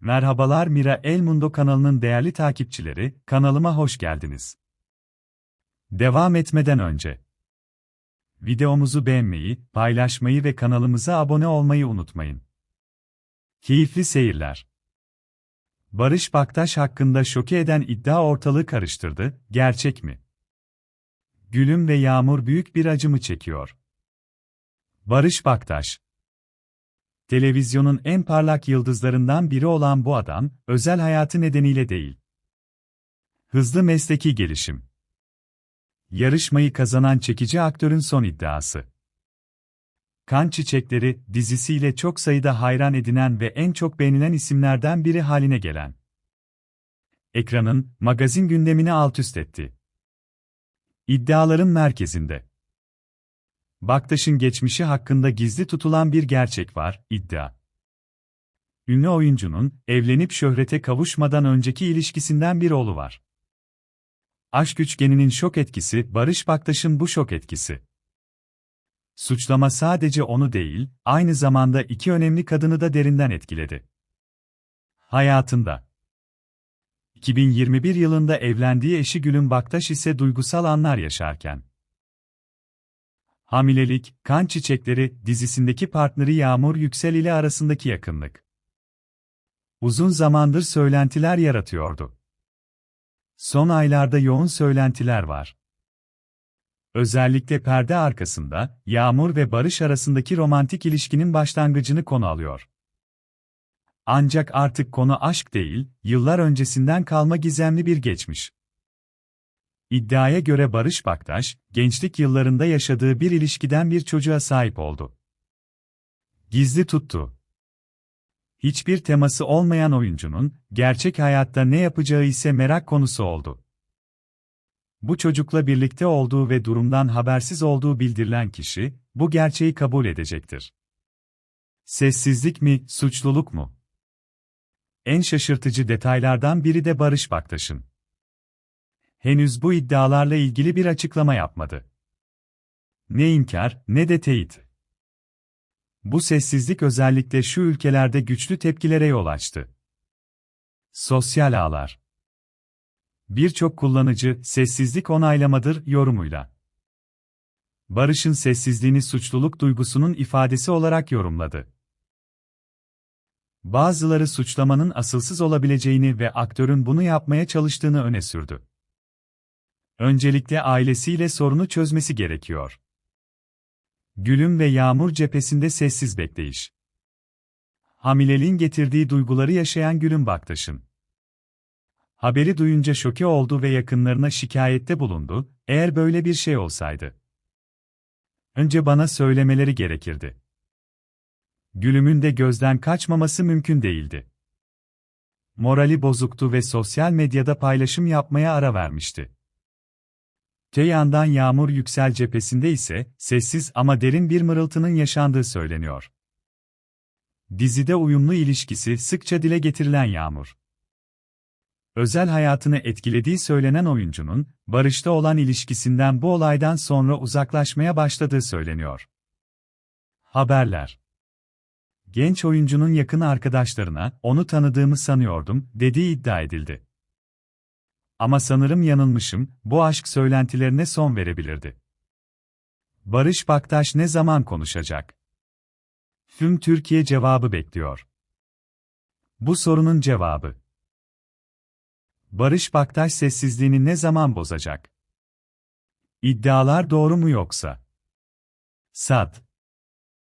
Merhabalar Mira El Mundo kanalının değerli takipçileri, kanalıma hoş geldiniz. Devam etmeden önce videomuzu beğenmeyi, paylaşmayı ve kanalımıza abone olmayı unutmayın. Keyifli seyirler. Barış Baktaş hakkında şoke eden iddia ortalığı karıştırdı, gerçek mi? Gülüm ve Yağmur büyük bir acımı çekiyor. Barış Baktaş Televizyonun en parlak yıldızlarından biri olan bu adam, özel hayatı nedeniyle değil. Hızlı mesleki gelişim. Yarışmayı kazanan çekici aktörün son iddiası. Kan Çiçekleri dizisiyle çok sayıda hayran edinen ve en çok beğenilen isimlerden biri haline gelen. Ekranın magazin gündemini alt üst etti. İddiaların merkezinde. Baktaş'ın geçmişi hakkında gizli tutulan bir gerçek var, iddia. Ünlü oyuncunun, evlenip şöhrete kavuşmadan önceki ilişkisinden bir oğlu var. Aşk üçgeninin şok etkisi, Barış Baktaş'ın bu şok etkisi. Suçlama sadece onu değil, aynı zamanda iki önemli kadını da derinden etkiledi. Hayatında 2021 yılında evlendiği eşi Gülün Baktaş ise duygusal anlar yaşarken Hamilelik, Kan Çiçekleri dizisindeki partneri Yağmur Yüksel ile arasındaki yakınlık. Uzun zamandır söylentiler yaratıyordu. Son aylarda yoğun söylentiler var. Özellikle perde arkasında, Yağmur ve Barış arasındaki romantik ilişkinin başlangıcını konu alıyor. Ancak artık konu aşk değil, yıllar öncesinden kalma gizemli bir geçmiş. İddiaya göre Barış Baktaş, gençlik yıllarında yaşadığı bir ilişkiden bir çocuğa sahip oldu. Gizli tuttu. Hiçbir teması olmayan oyuncunun, gerçek hayatta ne yapacağı ise merak konusu oldu. Bu çocukla birlikte olduğu ve durumdan habersiz olduğu bildirilen kişi, bu gerçeği kabul edecektir. Sessizlik mi, suçluluk mu? En şaşırtıcı detaylardan biri de Barış Baktaş'ın henüz bu iddialarla ilgili bir açıklama yapmadı. Ne inkar, ne de teyit. Bu sessizlik özellikle şu ülkelerde güçlü tepkilere yol açtı. Sosyal ağlar. Birçok kullanıcı, sessizlik onaylamadır yorumuyla. Barış'ın sessizliğini suçluluk duygusunun ifadesi olarak yorumladı. Bazıları suçlamanın asılsız olabileceğini ve aktörün bunu yapmaya çalıştığını öne sürdü. Öncelikle ailesiyle sorunu çözmesi gerekiyor. Gülüm ve Yağmur cephesinde sessiz bekleyiş. Hamileliğin getirdiği duyguları yaşayan Gülüm Baktaş'ın. Haberi duyunca şoke oldu ve yakınlarına şikayette bulundu, eğer böyle bir şey olsaydı. Önce bana söylemeleri gerekirdi. Gülümün de gözden kaçmaması mümkün değildi. Morali bozuktu ve sosyal medyada paylaşım yapmaya ara vermişti. Te yandan Yağmur Yüksel cephesinde ise, sessiz ama derin bir mırıltının yaşandığı söyleniyor. Dizide uyumlu ilişkisi sıkça dile getirilen Yağmur. Özel hayatını etkilediği söylenen oyuncunun, Barış'ta olan ilişkisinden bu olaydan sonra uzaklaşmaya başladığı söyleniyor. Haberler Genç oyuncunun yakın arkadaşlarına, onu tanıdığımı sanıyordum, dediği iddia edildi. Ama sanırım yanılmışım, bu aşk söylentilerine son verebilirdi. Barış Baktaş ne zaman konuşacak? Tüm Türkiye cevabı bekliyor. Bu sorunun cevabı. Barış Baktaş sessizliğini ne zaman bozacak? İddialar doğru mu yoksa? Sad